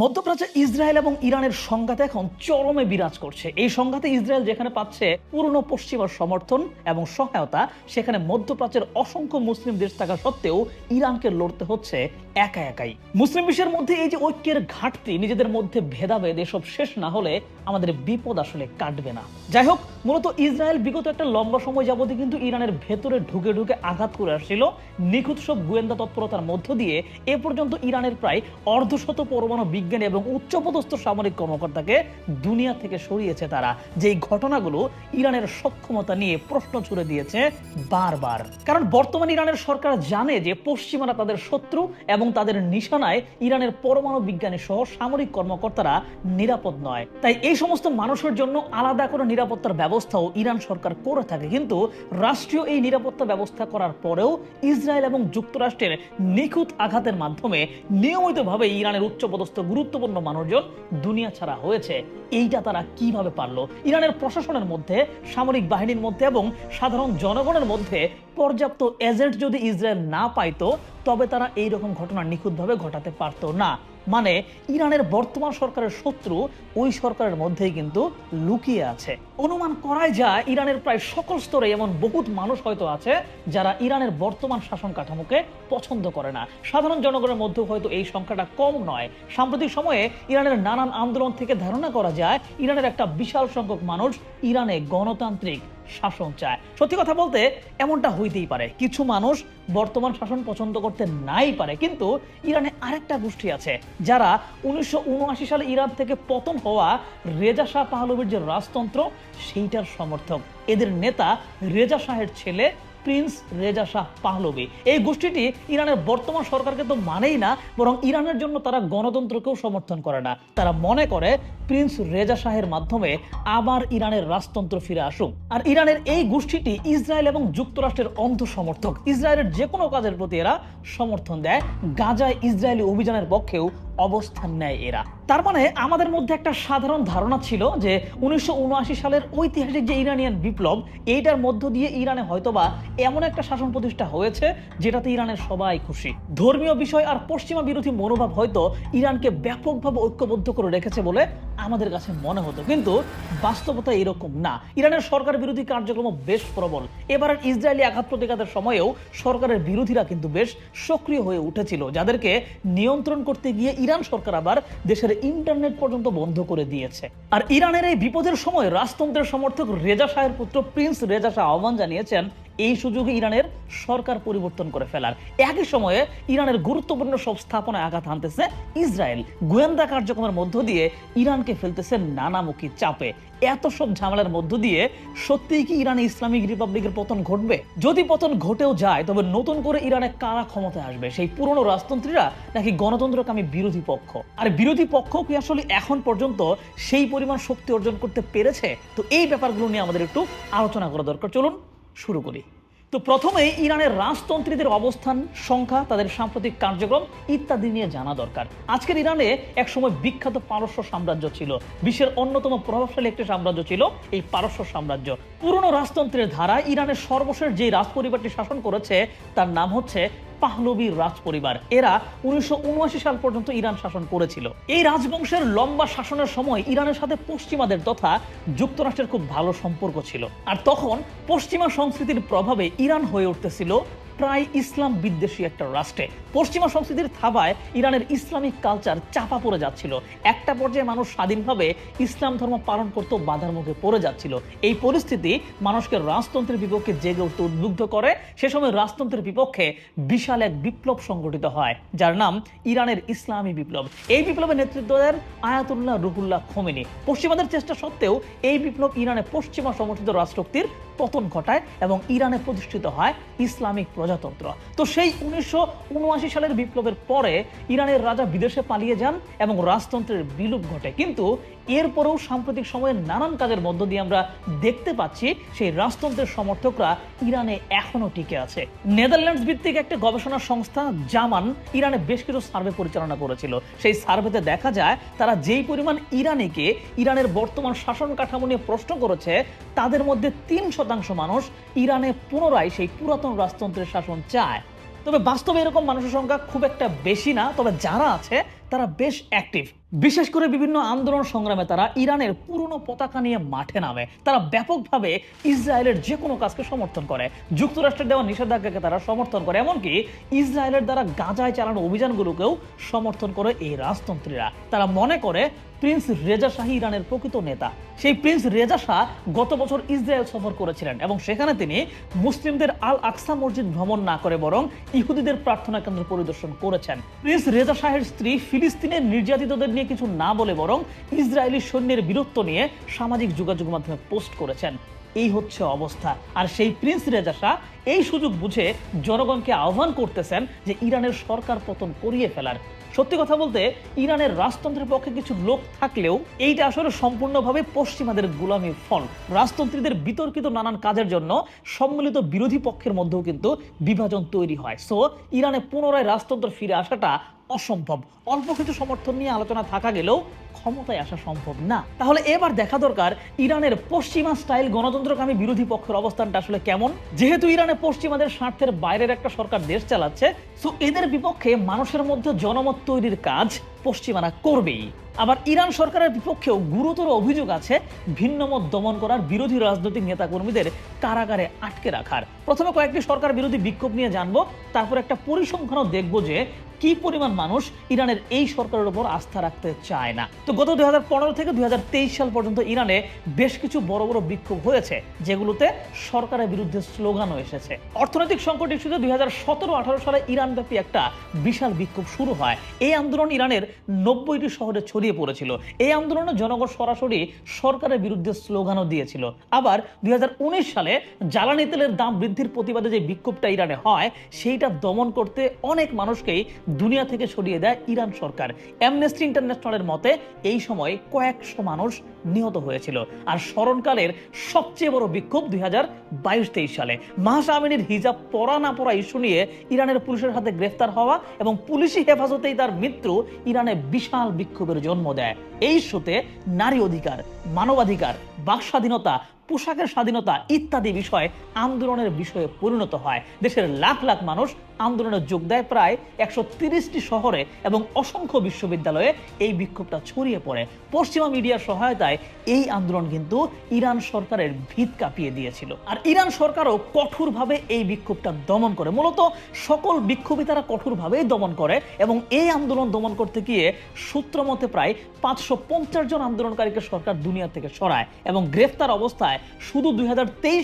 মধ্যপ্রাচ্যে ইসরায়েল এবং ইরানের সংঘাত এখন চরমে বিরাজ করছে। এই সংঘাতে ইসরায়েল যেখানে পাচ্ছে পুরনো পশ্চিমার সমর্থন এবং সহায়তা, সেখানে মধ্যপ্রাচ্যের অসংখ্য মুসলিম দেশ থাকা সত্ত্বেও ইরানকে লড়তে হচ্ছে একা একাই। মুসলিম বিশ্বের মধ্যে এই যে ঐক্যের ঘাটতি, নিজেদের মধ্যে ভেদাভেদ, এসব শেষ না হলে আমাদের বিপদ আসলে কাটবে না। যাই হোক, মূলত ইসরায়েল বিগত একটা লম্বা সময় যাবতীয় কিন্তু ইরানের ভেতরে ঢুকে ঢুকে আঘাত করে আসছিল। নিখুঁত সব গোয়েন্দা তৎপরতার মধ্য দিয়ে এ পর্যন্ত ইরানের প্রায় অর্ধশত পরমাণু বিজ্ঞানী এবং উচ্চপদস্থ সামরিক কর্মকর্তাকে দুনিয়া থেকে সরিয়েছে তারা। যেই ঘটনাগুলো ইরানের সক্ষমতা নিয়ে প্রশ্ন ছুড়ে দিয়েছে বারবার। কারণ বর্তমান ইরানের সরকার জানে যে পশ্চিমারা তাদের শত্রু এবং তাদের নিশানায় ইরানের পরমাণু বিজ্ঞানী সহ সামরিক কর্মকর্তারা নিরাপদ নয়। তাই এই সমস্ত মানুষের জন্য আলাদা করে নিরাপত্তার ব্যবস্থাও ইরান সরকার করে থাকে। কিন্তু রাষ্ট্রীয় এই নিরাপত্তা ব্যবস্থা করার পরেও ইসরায়েল এবং যুক্তরাষ্ট্রের নিখুঁত আঘাতের মাধ্যমে নিয়মিতভাবে ইরানের উচ্চপদস্থ গুরুত্বপূর্ণ মানুষজন দুনিয়া ছাড়া হয়েছে। এইটা তারা কীভাবে পারল? ইরানের প্রশাসনের মধ্যে, সামরিক বাহিনীর মধ্যে এবং সাধারণ জনগণের মধ্যে পর্যাপ্ত এজেন্ট যদি ইসরায়েল না পাইতো, তবে তারা এইরকম ঘটনা নিখুঁতভাবে ঘটাতে পারতো না। মানে ইরানের বর্তমান সরকারের শত্রু ওই সরকারের মধ্যেই কিন্তু লুকিয়ে আছে। অনুমান করাই যায় ইরানের প্রায় সকল স্তরে এমন বহুত মানুষ হয়তো আছে যারা ইরানের বর্তমান শাসন কাঠামোকে পছন্দ করে না। সাধারণ জনগণের মধ্যে হয়তো এই সংখ্যাটা কম নয়। সাম্প্রতিক সময়ে ইরানের নানান আন্দোলন থেকে ধারণা করা যায় ইরানের একটা বিশাল সংখ্যক মানুষ ইরানে গণতান্ত্রিক শাসন চায়। সত্যি কথা বলতে, এমনটা হইতেই পারে। কিছু মানুষ বর্তমান শাসন পছন্দ করতে নাই পারে, কিন্তু ইরানে আরেকটা গোষ্ঠী আছে, যারা উনিশশো উনআশি সালে ইরান থেকে পতন হওয়া রেজা শাহ পাহলবির যে রাজতন্ত্র, সেইটার সমর্থক। এদের নেতা রেজা শাহের ছেলে প্রিন্স রেজা শাহ পাহলবি এই গোষ্ঠীটি ইরানের বর্তমান সরকারকে তো মানেই না, বরং ইরানের জন্য তারা গণতন্ত্রকেও সমর্থন করে না। তারা মনে করে প্রিন্স রেজা শাহের মাধ্যমে আবার ইরানের রাজতন্ত্র ফিরে আসুক। আর ইরানের এই গোষ্ঠীটি ইসরায়েল এবং যুক্তরাষ্ট্রের অন্ধ সমর্থক ইসরায়েলের যে কোনো কাজের প্রতি এরা সমর্থন দেয়। গাজায় ইসরায়েলি অভিযানের পক্ষেও অবস্থান নেয় এরা। তার মানে আমাদের মধ্যে একটা সাধারণ ধারণা ছিল যে উনিশশো সালের ঐতিহাসিক যে ইরানিয়ান বিপ্লব, এইটার মধ্য দিয়ে ইরানে হয়তোবা এমন একটা শাসন প্রতিষ্ঠা হয়েছে যেটাতে ইরানের সবাই খুশি। ধর্মীয় বিষয় আর পশ্চিমা বিরোধী মনোভাব হয়তো ইরানকে ব্যাপকভাবে ঐক্যবদ্ধ করে রেখেছে বলে আমাদের কাছে মনে হতো। কিন্তু বাস্তবতা এরকম না। ইরানের সরকার বিরোধী কার্যক্রম বেশ প্রবল। এবারের ইসরায়েলি আঘাত প্রতিঘাতের সময়েও সরকারের বিরোধীরা কিন্তু বেশ সক্রিয় হয়ে উঠেছিল, যাদেরকে নিয়ন্ত্রণ করতে গিয়ে ইরান সরকার আবার দেশের ইন্টারনেট পর্যন্ত বন্ধ করে দিয়েছে। আর ইরানের এই বিপদের সময় রাজতন্ত্রের সমর্থক রেজা শাহের পুত্র প্রিন্স রেজা শাহ আহ্বান জানিয়েছেন এই সুযোগে ইরানের সরকার পরিবর্তন করে ফেলার। একই সময়ে ইরানের গুরুত্বপূর্ণ সব স্থাপনায় আঘাত হানতেছে ইসরায়েল। গোয়েন্দা কার্যক্রমের মধ্য দিয়ে ইরানকে ফেলতেছে নানামুখী চাপে। এত সব ঝামেলার মধ্য দিয়ে সত্যিই কি ইরানে ইসলামিক রিপাবলিকের পতন ঘটবে? যদি পতন ঘটেও যায়, তবে নতুন করে ইরানে কারা ক্ষমতায় আসবে? সেই পুরনো রাজতন্ত্রীরা নাকি গণতন্ত্রকামী বিরোধী পক্ষ? আর বিরোধী পক্ষ কি আসলে এখন পর্যন্ত সেই পরিমাণ শক্তি অর্জন করতে পেরেছে? তো এই ব্যাপারগুলো নিয়ে আমাদের একটু আলোচনা করা দরকার। চলুন শুরু করি। তো প্রথমে ইরানের রাজতন্ত্রীদের অবস্থান, সংখ্যা, তাদের সাম্প্রতিক কার্যক্রম ইত্যাদি নিয়ে জানা দরকার। আজকের ইরানে একসময় বিখ্যাত পারস্য সাম্রাজ্য ছিল। বিশ্বের অন্যতম প্রভাবশালী একটি সাম্রাজ্য ছিল এই পারস্য সাম্রাজ্য। পুরনো রাজতন্ত্রের ধারা ইরানের সর্বশেষ যে রাজ পরিবারটি শাসন করেছে, তার নাম হচ্ছে পাহলবি রাজ পরিবার এরা উনিশশো উনআশি সাল পর্যন্ত ইরান শাসন করেছিল। এই রাজবংশের লম্বা শাসনের সময় ইরানের সাথে পশ্চিমাদের তথা যুক্তরাষ্ট্রের খুব ভালো সম্পর্ক ছিল। আর তখন পশ্চিমা সংস্কৃতির প্রভাবে ইরান হয়ে উঠতেছিল প্রায় ইসলাম বিদ্বেষী একটা রাষ্ট্রে। পশ্চিমা সংস্কৃতির থাবায় ইরানের ইসলামিক কালচার চাপা পড়ে যাচ্ছিল। একটা পর্যায়ে মানুষ স্বাধীনভাবে ইসলাম ধর্ম পালন করতে বাধার মুখে পড়ে যাচ্ছিল। এই পরিস্থিতি মানুষকে রাজতন্ত্রের বিপক্ষে জেগে উঠতে উদ্বুদ্ধ করে। সে সময় রাজতন্ত্রের বিপক্ষে বিশাল এক বিপ্লব সংগঠিত হয়, যার নাম ইরানের ইসলামী বিপ্লব। এই বিপ্লবের নেতৃত্ব দেন আয়াতুল্লাহ রুহুল্লাহ খোমেনি। পশ্চিমাদের চেষ্টা সত্ত্বেও এই বিপ্লব ইরানে পশ্চিমা সমর্থিত রাষ্ট্রশক্তির পতন ঘটায় এবং ইরানে প্রতিষ্ঠিত হয় ইসলামিক প্রজাতন্ত্র। তো সেই উনিশশো উনআশি সালের বিপ্লবের পরে ইরানের রাজা বিদেশে পালিয়ে যান এবং রাজতন্ত্রের বিলুপ ঘটে। কিন্তু এরপরেও সাম্প্রতিক সময়ের নানান কাজের মধ্য দিয়ে আমরা দেখতে পাচ্ছি সেই রাজতন্ত্রের সমর্থকরা ইরানে এখনও টিকে আছে। নেদারল্যান্ডস ভিত্তিক একটা গবেষণা সংস্থা, জামান, ইরানে বেশ কিছু সার্ভে পরিচালনা করেছিল। সেই সার্ভেতে দেখা যায়, তারা যেই পরিমাণ ইরানিকে ইরানের বর্তমান শাসন কাঠামো নিয়ে প্রশ্ন করেছে, তাদের মধ্যে তিন শতাংশ মানুষ ইরানে পুনরায় সেই পুরাতন রাজতন্ত্রের শাসন চায়। তবে বাস্তবে এরকম মানুষের সংখ্যা খুব একটা বেশি না, তবে যারা আছে, তারা বেশ অ্যাক্টিভ বিশেষ করে বিভিন্ন আন্দোলন সংগ্রামে তারা ইরানের পুরনো পতাকা নিয়ে মাঠে নামে। তারা ব্যাপকভাবে ইসরায়েলের যে কোনো কাজকে সমর্থন করে। যুক্তরাষ্ট্রের দেওয়া নিষেধাজ্ঞাকে তারা সমর্থন করে, এমনকি ইসরায়েলের দ্বারা গাজায় চালানো অভিযানগুলোকেও সমর্থন করে এই রাজতন্ত্রীরা। তারা মনে করে প্রিন্স রেজা শাহী ইরানের প্রকৃত নেতা। সেই প্রিন্স রেজা শাহ গত বছর ইসরায়েল সফর করেছিলেন এবং সেখানে তিনি মুসলিমদের আল আকসা মসজিদ ভ্রমণ না করে বরং ইহুদিদের প্রার্থনা কেন্দ্র পরিদর্শন করেছেন। প্রিন্স রেজা শাহের স্ত্রী ফিলিস্তিনের নির্যাতিতদের নিয়ে কিছু না বলে বরং ইসরায়েলি সৈন্যের বীরত্ব নিয়ে সামাজিক যোগাযোগ মাধ্যমে পোস্ট করেছেন। এই হচ্ছে অবস্থা। আর সেই প্রিন্স রেজা শাহ এই সুযোগ বুঝে জনগণকে আহ্বান করতেছেন যে ইরানের সরকার পতন করিয়ে ফেলার। সত্যি কথা বলতে, ইরানের রাজতন্ত্রের পক্ষে কিছু লোক থাকলেও এইটা আসলে সম্পূর্ণভাবে পশ্চিমাদের গোলামির ফল। রাজতন্ত্রীদের বিতর্কিত নানান কাজের জন্য সম্মিলিত বিরোধী পক্ষের মধ্যেও কিন্তু বিভাজন তৈরি হয়। সো ইরানে পুনরায় রাজতন্ত্র ফিরে আসাটা অসম্ভব। অল্প কিছু সমর্থন নিয়ে আলোচনা থাকা গেলেও ক্ষমতায় আসা সম্ভব না। তাহলে এবার দেখা দরকার ইরানের পশ্চিমা স্টাইল গণতন্ত্রকামী বিরোধী পক্ষের অবস্থানটা আসলে কেমন? যেহেতু ইরানে পশ্চিমাদের স্বার্থের বাইরের একটা সরকার দেশ চালাচ্ছে সো এদের বিপক্ষে মানুষের মধ্যে জনমত তৈরির কাজ পশ্চিমারা করবেই। আবার ইরান সরকারের বিপক্ষেও গুরুতর অভিযোগ আছে ভিন্নমত দমন করার বিরোধী রাজনৈতিক নেতাকর্মীদের কারাগারে আটকে রাখার। প্রথমে কয়েকটি সরকার বিরোধী বিক্ষোভ নিয়ে জানব, তারপর একটা পরিসংখ্যানও দেখব যে কি পরিমাণ মানুষ ইরানের এই সরকারের উপর আস্থা রাখতে চায় না? তো গত দুই থেকে দুই সাল পর্যন্ত ইরানে বেশ কিছু বড় বড় বিক্ষোভ হয়েছে, যেগুলোতে সরকারের বিরুদ্ধে স্লোগানও এসেছে। অর্থনৈতিক সংকট ইস্যুতে দুই হাজার সতেরো আঠারো সালে ইরানব্যাপী একটা বিশাল বিক্ষোভ শুরু হয়। এই আন্দোলন ইরানের নব্বইটি শহরে ছড়িয়ে পড়েছিল। এই আন্দোলনে জনগণ সরাসরি সরকারের বিরুদ্ধে স্লোগানও দিয়েছিল। আবার দুই হাজার উনিশ সালে জ্বালানি তেলের দাম বৃদ্ধির প্রতিবাদে যে বিক্ষোভটা ইরানে হয়, সেইটা দমন করতে অনেক মানুষকেই দুনিয়া থেকে সরিয়ে দেয় ইরান সরকার। অ্যামনেস্টি ইন্টারন্যাশনালের মতে, এই সময় কয়েকশো মানুষ নিহত হয়েছিল। আর স্মরণকালের সবচেয়ে বড় বিক্ষোভ দুই হাজার বাইশ তেইশ সালে। মাহসা আমিনের হিজাব পরা না পরা ইস্যু নিয়ে ইরানের পুলিশের হাতে গ্রেফতার হওয়া এবং পুলিশি হেফাজতেই তার মৃত্যু ইরানে বিশাল বিক্ষোভের জন্ম দেয়। এই ইস্যুতে নারী অধিকার, মানবাধিকার বাক স্বাধীনতা পোশাকের স্বাধীনতা ইত্যাদি বিষয় আন্দোলনের বিষয়ে পরিণত হয়। দেশের লাখ লাখ মানুষ আন্দোলনে যোগ দেয় প্রায় একশো তিরিশটি শহরে এবং অসংখ্য বিশ্ববিদ্যালয়ে এই বিক্ষোভটা ছড়িয়ে পড়ে। পশ্চিমা মিডিয়ার সহায়তায় এই আন্দোলন কিন্তু ইরান সরকারের ভিত কাঁপিয়ে দিয়েছিল। আর ইরান সরকারও কঠোরভাবে এই বিক্ষোভটা দমন করে। মূলত সকল বিক্ষোভী তারা কঠোরভাবেই দমন করে এবং এই আন্দোলন দমন করতে গিয়ে সূত্রমতে প্রায় পাঁচশো পঞ্চাশ জন আন্দোলনকারীকে সরকার দুনিয়া থেকে সরায় এবং গ্রেফতার অবস্থায় শুধু দুই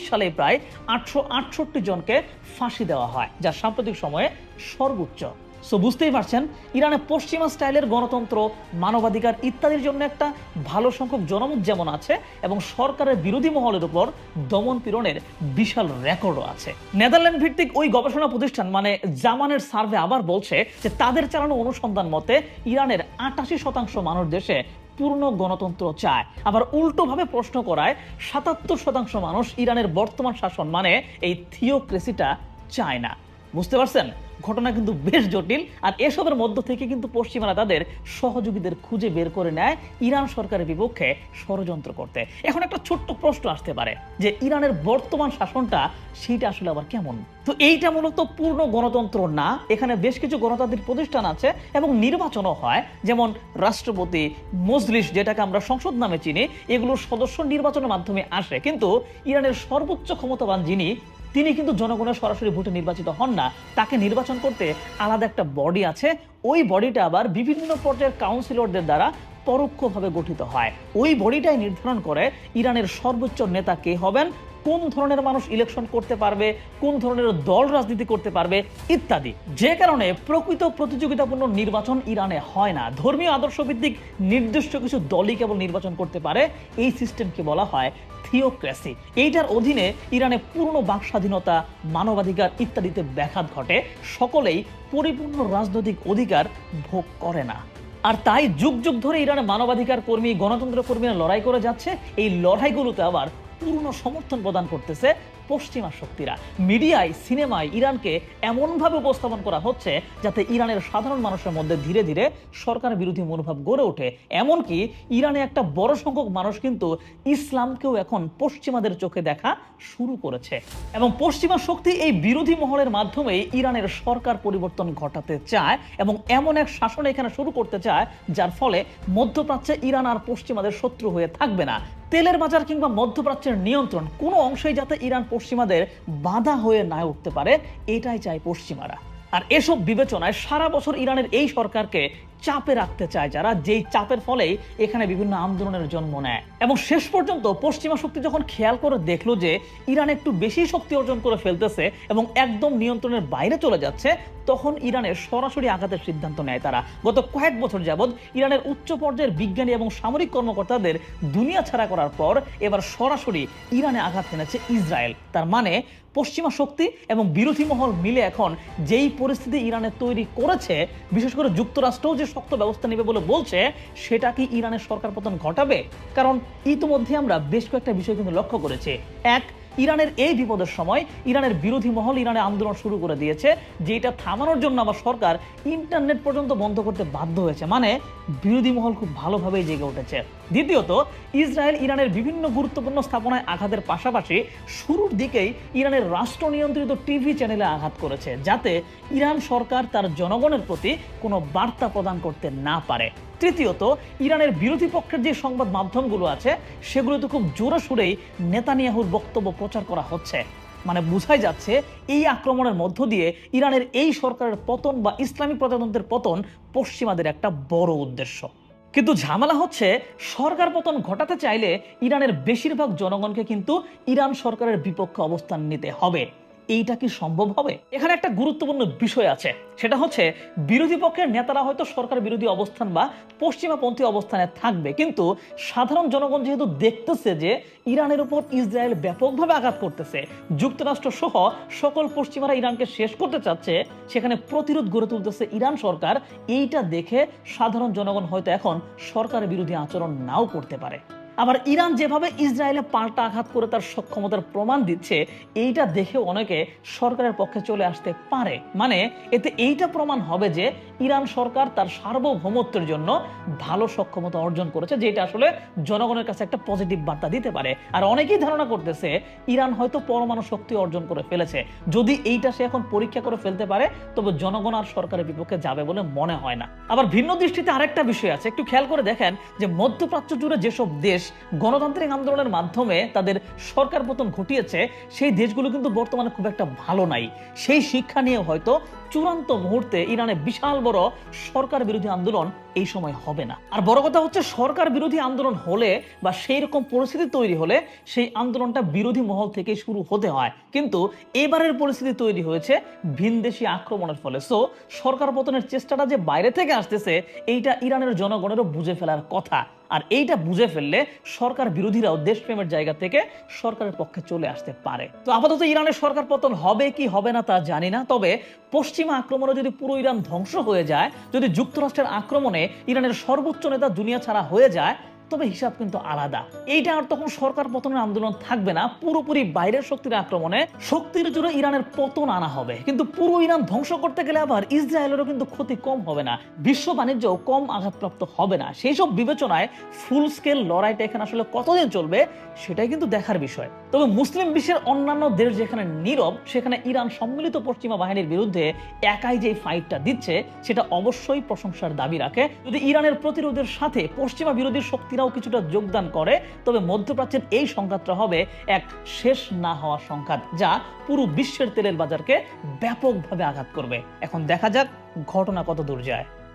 সালে প্রায় আটশো আটষট্টি জনকে ফাঁসি দেওয়া হয়, যা সাম্প্রতিক সময়ে সর্বোচ্চ। সো বুঝতেই পারছেন ইরানে পশ্চিমা স্টাইলের গণতন্ত্র, মানবাধিকার ইত্যাদির জন্য একটা ভালো সংখ্যক জনমত যেমন আছে এবং সরকারের বিরোধী মহলের উপর দমন পীড়নের বিশাল রেকর্ডও আছে। নেদারল্যান্ড ভিত্তিক ওই গবেষণা প্রতিষ্ঠান মানে জামানের সার্ভে আবার বলছে যে তাদের চালানো অনুসন্ধান মতে ইরানের আটাশি শতাংশ মানুষ দেশে পূর্ণ গণতন্ত্র চায়। আবার উল্টোভাবে প্রশ্ন করায়, সাতাত্তর শতাংশ মানুষ ইরানের বর্তমান শাসন মানে এই থিওক্রেসিটা চায় না। বুঝতে পারছেন? ঘটনা কিন্তু বেশ জটিল, আর এসবের মধ্য থেকে কিন্তু পশ্চিমারা তাদের সহযোগীদের খুঁজে বের করে নেয় ইরান সরকারের বিপক্ষে ষড়যন্ত্র করতে। এখন একটা ছোট্ট প্রশ্ন আসতে পারে যে ইরানের বর্তমান শাসনটা সেইটা আসলে আবার কেমন? তো এইটা মূলত পূর্ণ গণতন্ত্র না, এখানে বেশ কিছু গণতান্ত্রিক প্রতিষ্ঠান আছে এবং নির্বাচনও হয়। যেমন রাষ্ট্রপতি মজলিস, যেটাকে আমরা সংসদ নামে চিনি, এগুলোর সদস্য নির্বাচনের মাধ্যমে আসে। কিন্তু ইরানের সর্বোচ্চ ক্ষমতাবান যিনি তিনি কিন্তু জনগণের সরাসরি ভোটে নির্বাচিত হন না। তাকে নির্বাচন করতে আলাদা একটা বডি আছে। ওই বডিটা আবার বিভিন্ন পর্যায়ের কাউন্সিলরদের দ্বারা পরোক্ষভাবে গঠিত হয়। ওই বডিটাই নির্ধারণ করে ইরানের সর্বোচ্চ নেতা কে হবেন কোন ধরনের মানুষ ইলেকশন করতে পারবে, কোন ধরনের দল রাজনীতি করতে পারবে ইত্যাদি। যে কারণে প্রকৃত প্রতিযোগিতাপূর্ণ নির্বাচন ইরানে হয় না। ধর্মীয় আদর্শ ভিত্তিক নির্দিষ্ট কিছু দলই কেবল নির্বাচন করতে পারে, এই সিস্টেমকে বলা হয় থিওক্রেসি এইটার অধীনে ইরানে পূর্ণ বাক স্বাধীনতা মানবাধিকার ইত্যাদিতে ব্যাঘাত ঘটে। সকলেই পরিপূর্ণ রাজনৈতিক অধিকার ভোগ করে না। আর তাই যুগ যুগ ধরে ইরানে মানবাধিকার কর্মী, গণতন্ত্র কর্মীরা লড়াই করে যাচ্ছে। এই লড়াইগুলোতে আবার পূর্ণ সমর্থন প্রদান করতেছে পশ্চিমা শক্তিরা। মিডিয়ায়, সিনেমায় ইরানকে এমনভাবে উপস্থাপন করা হচ্ছে যাতে ইরানের সাধারণ মানুষের মধ্যে ধীরে ধীরে সরকার বিরোধী মনোভাব গড়ে ওঠে। এমনকি ইরানে একটা বড় সংখ্যক মানুষ কিন্তু ইসলামকেও এখন পশ্চিমাদের চোখে দেখা শুরু করেছে। এবং পশ্চিমা শক্তি এই বিরোধী মহলের মাধ্যমে ইরানের সরকার পরিবর্তন ঘটাতে চায় এবং এমন এক শাসন এখানে শুরু করতে চায়, যার ফলে মধ্যপ্রাচ্যে ইরান আর পশ্চিমাদের শত্রু হয়ে থাকবে না। তেলের বাজার কিংবা মধ্যপ্রাচ্যের নিয়ন্ত্রণ কোনো অংশেই যাতে ইরান পশ্চিমাদের বাধা হয়ে না উঠতে পারে, এটাই চায় পশ্চিমারা। আর এসব বিবেচনায় সারা বছর ইরানের এই সরকারকে চাপে রাখতে চায় যারা, যেই চাপের ফলেই এখানে বিভিন্ন আন্দোলনের জন্ম নেয়। এবং শেষ পর্যন্ত পশ্চিমা শক্তি যখন খেয়াল করে দেখল যে ইরান একটু বেশি শক্তি অর্জন করে ফেলতেছে এবং একদম নিয়ন্ত্রণের বাইরে চলে যাচ্ছে তখন ইরানের সরাসরি আঘাতের সিদ্ধান্ত নেয় তারা। গত কয়েক বছর যাবৎ ইরানের উচ্চ পর্যায়ের বিজ্ঞানী এবং সামরিক কর্মকর্তাদের দুনিয়া ছাড়া করার পর এবার সরাসরি ইরানে আঘাত এনেছে ইসরায়েল। তার মানে পশ্চিমা শক্তি এবং বিরোধী মহল মিলে এখন যেই পরিস্থিতি ইরানে তৈরি করেছে, বিশেষ করে যুক্তরাষ্ট্রও যে শক্ত ব্যবস্থা নেবে বলে বলছে, সেটা কি ইরানের সরকার পতন ঘটাবে? কারণ ইতিমধ্যে আমরা বেশ কয়েকটা বিষয় কিন্তু লক্ষ্য করেছি। এক ইরানের এই বিপদের সময় ইরানের বিরোধী মহল ইরানে আন্দোলন শুরু করে দিয়েছে যে এটা থামানোর জন্য আমার সরকার ইন্টারনেট পর্যন্ত বন্ধ করতে বাধ্য হয়েছে। মানে বিরোধী মহল খুব ভালোভাবেই জেগে উঠেছে। দ্বিতীয়ত, ইসরায়েল ইরানের বিভিন্ন গুরুত্বপূর্ণ স্থাপনায় আঘাতের পাশাপাশি শুরুর দিকেই ইরানের রাষ্ট্র নিয়ন্ত্রিত টিভি চ্যানেলে আঘাত করেছে, যাতে ইরান সরকার তার জনগণের প্রতি কোনো বার্তা প্রদান করতে না পারে। তৃতীয়ত, ইরানের বিরোধী পক্ষের যে সংবাদ মাধ্যমগুলো আছে, সেগুলোতে খুব জোরে সুরেই নেতানিয়াহুর বক্তব্য প্রচার করা হচ্ছে। মানে বোঝাই যাচ্ছে, এই আক্রমণের মধ্য দিয়ে ইরানের এই সরকারের পতন বা ইসলামী প্রজাতন্ত্রের পতন পশ্চিমাদের একটা বড় উদ্দেশ্য। কিন্তু ঝামেলা হচ্ছে, সরকার পতন ঘটাতে চাইলে ইরানের বেশিরভাগ জনগণকে কিন্তু ইরান সরকারের বিপক্ষে অবস্থান নিতে হবে। এইটা কি সম্ভব হবে? এখানে একটা গুরুত্বপূর্ণ বিষয় আছে। সেটা হচ্ছে, বিরোধী পক্ষের নেতারা হয়তো সরকার বিরোধী অবস্থান বা পশ্চিমাপন্থী অবস্থানে থাকবে। কিন্তু সাধারণ জনগণ যেহেতু দেখতেছে যে ইরানের উপর ইসরায়েল ব্যাপকভাবে আঘাত করতেছে, যুক্তরাষ্ট্র সহ সকল পশ্চিমারা ইরানকে শেষ করতে চাচ্ছে, সেখানে প্রতিরোধ গড়ে তুলতেছে ইরান সরকার। এইটা দেখে সাধারণ জনগণ হয়তো এখন সরকার বিরোধী আচরণ নাও করতে পারে। আবার ইরান যেভাবে ইসরায়েলে পাল্টা আঘাত করে তার সক্ষমতার প্রমাণ দিচ্ছে, এইটা দেখে অনেকে সরকারের পক্ষে চলে আসতে পারে। মানে এতে এইটা প্রমাণ হবে যে ইরান সরকার তার সার্বভৌমত্বের জন্য ভালো সক্ষমতা অর্জন করেছে, যেটা আসলে জনগণের কাছে একটা পজিটিভ বার্তা দিতে পারে। আর অনেকেই ধারণা করতেছে, ইরান হয়তো পরমাণু শক্তি অর্জন করে ফেলেছে। যদি এইটা সে এখন পরীক্ষা করে ফেলতে পারে, তবে জনগণ আর সরকারের বিপক্ষে যাবে বলে মনে হয় না। আবার ভিন্ন দৃষ্টিতে আরেকটা বিষয় আছে, একটু খেয়াল করে দেখেন যে মধ্যপ্রাচ্য জুড়ে যেসব দেশ গণতান্ত্রিক আন্দোলনের মাধ্যমে তাদের সরকার পতন ঘটিয়েছে, সেই দেশগুলো কিন্তু বর্তমানে খুব একটা ভালো নাই। সেই শিক্ষা নিয়ে হয়তো চূড়ান্ত মুহূর্তে ইরানে বিশাল বড় সরকার বিরোধী আন্দোলন এই সময় হবে না। আর বড় কথা হচ্ছে, সরকার বিরোধী আন্দোলন হলে বা সেই রকম পরিস্থিতি তৈরি হলে সেই আন্দোলনটা বিরোধী মহল থেকে শুরু হতে হয়। কিন্তু এবারের পরিস্থিতি তৈরি হয়েছে ভিনদেশি আক্রমণের ফলে। সো সরকার পতনের চেষ্টাটা যে বাইরে থেকে আসতেছে, এইটা ইরানের জনগণেরও বুঝে ফেলার কথা। আর এইটা বুঝে ফেললে সরকার বিরোধীরাও দেশপ্রেমের জায়গা থেকে সরকারের পক্ষে চলে আসতে পারে। তো আপাতত ইরানের সরকার পতন হবে কি হবে না তা জানি না, তবে পশ্চিমা আক্রমণে যদি পুরো ইরান ধ্বংস হয়ে যায়, যদি যুক্তরাষ্ট্রের আক্রমণে ইরানের সর্বোচ্চ নেতা দুনিয়া ছাড়া হয়ে যায় তবে হিসাব কিন্তু আলাদা। এইটা আর তখন সরকার পতনের আন্দোলন থাকবে না। পুরোপুরি বাইরের শক্তির আক্রমণে শক্তির জুড়ে ইরানের পতন আনা হবে। কিন্তু পুরো ইরান ধ্বংস করতে গেলে আবার ইসরায়েলেরও কিন্তু ক্ষতি কম হবে না। বিশ্ব বাণিজ্যও কম আঘাতপ্রাপ্ত হবে না। সেই সব বিবেচনায় ফুল স্কেল লড়াইটা এখানে আসলে কতদিন চলবে, সেটাই কিন্তু দেখার বিষয়। তবে মুসলিম বিশ্বের অন্যান্য দেশ যেখানে নীরব, সেখানে ইরান সম্মিলিত পশ্চিমা বাহিনীর বিরুদ্ধে একাই যে ফাইটটা দিচ্ছে, সেটা অবশ্যই প্রশংসার দাবি রাখে। যদি ইরানের প্রতিরোধের সাথে পশ্চিমা বিরোধী শক্তিরাও কিছুটা যোগদান করে, তবে মধ্যপ্রাচ্যের এই সংঘাতটা হবে এক শেষ না হওয়া সংঘাত, যা পুরো বিশ্বের তেলের বাজারকে ব্যাপকভাবে আঘাত করবে। এখন দেখা যাক ঘটনা কত দূর যায়।